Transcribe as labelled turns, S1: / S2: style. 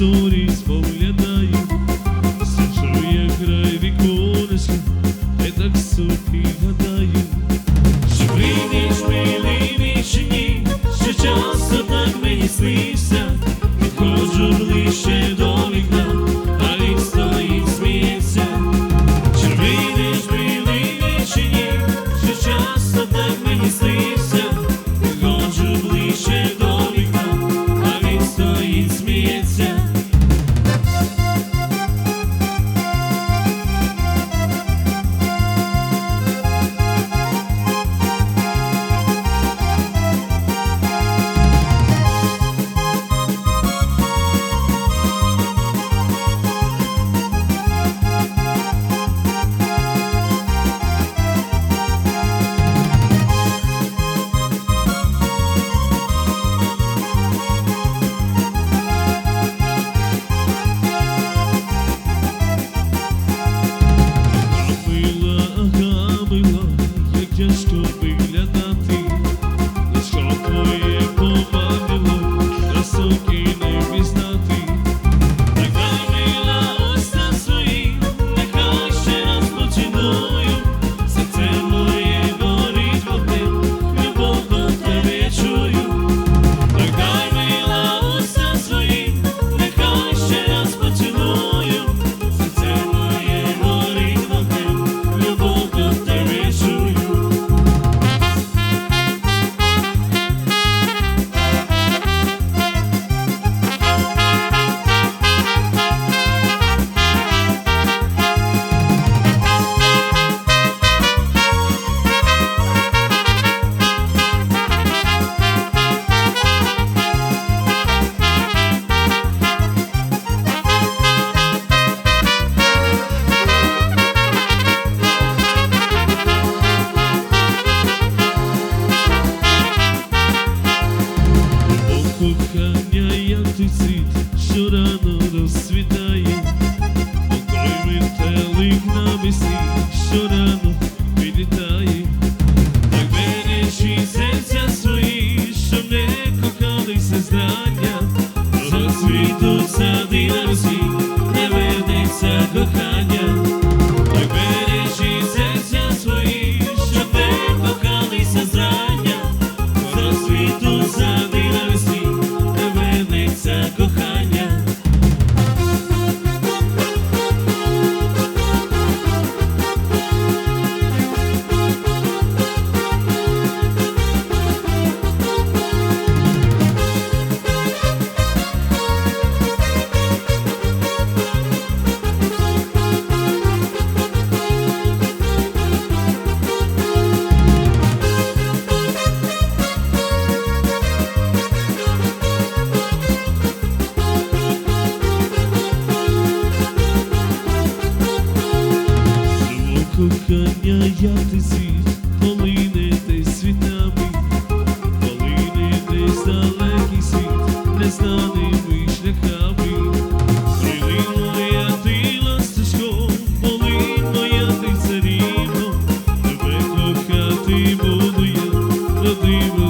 S1: зорі споглядаю, сиджу я край віконечка, не так собі гадаю, живий ніч, милий вічні, що часто так мені снився, відходжу. Осі щорано вилітає, так бережи серця свої, щоб не кохалися знання, Розсвіту сади на всі, не вернеться кохання. Яти світ, полинетесь світами, полинетесь далекий світ, незнаними шляхами, Прилинула ти ласточком, полин моя ти царівно, тебе кохати буду я, родима.